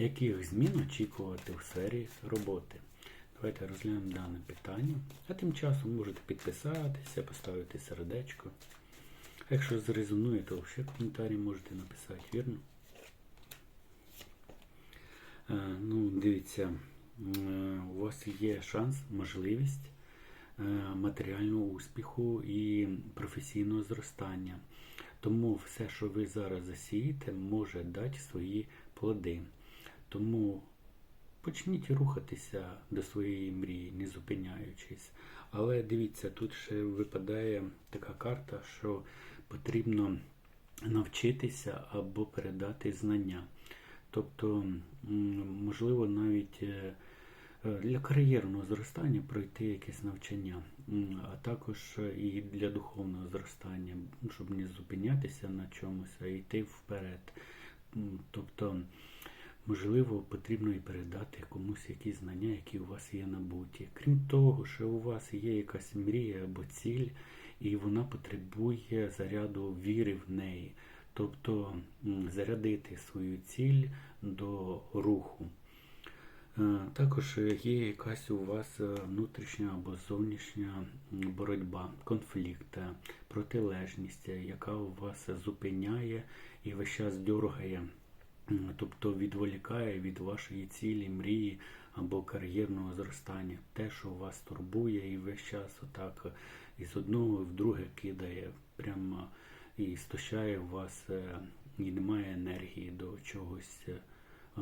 Яких змін очікувати в сфері роботи? Давайте розглянемо дане питання. А тим часом можете підписатися, поставити сердечко. Якщо зрезонує, то ще коментарі можете написати, вірно? Е, Ну, дивіться, у вас є шанс, можливість е, матеріального успіху і професійного зростання. Тому все, що ви зараз засієте, може дати свої плоди. Тому почніть рухатися до своєї мрії, не зупиняючись. Але дивіться, тут ще випадає така карта, що потрібно навчитися або передати знання. Тобто, можливо, навіть е, для кар'єрного зростання пройти якесь навчання, а також і для духовного зростання, щоб не зупинятися на чомусь, а йти вперед. Тобто, можливо, потрібно і передати комусь якісь знання, які у вас є набуті. Крім того, що у вас є якась мрія або ціль, і вона потребує заряду віри в неї. Тобто зарядити свою ціль до руху. Е, Також є якась у вас е, внутрішня або зовнішня боротьба, конфлікт, е, протилежність, яка у вас зупиняє і весь час дергає, м, тобто відволікає від вашої цілі, мрії або кар'єрного зростання. Те, що вас турбує, і весь час отак із одного в друге кидає, прямо і стощає вас, е, і немає енергії до чогось. е,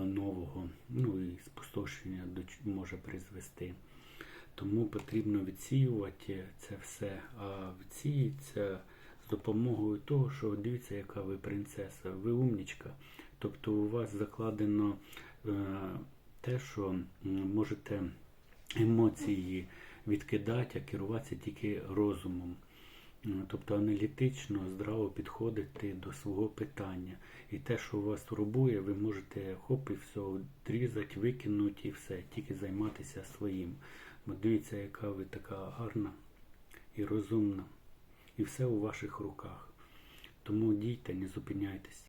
нового, ну і спустошення може призвести. Тому потрібно відсіювати це все, а відсіється з допомогою того, що дивіться, яка ви принцеса, ви умнічка. Тобто у вас закладено е, те, що можете емоції відкидати, а керуватися тільки розумом. Тобто аналітично, здраво підходити до свого питання. І те, що вас турбує, ви можете хоп і все відрізати, викинути і все, тільки займатися своїм. Бо дивіться, яка ви така гарна і розумна. І все у ваших руках. Тому дійте, не зупиняйтесь.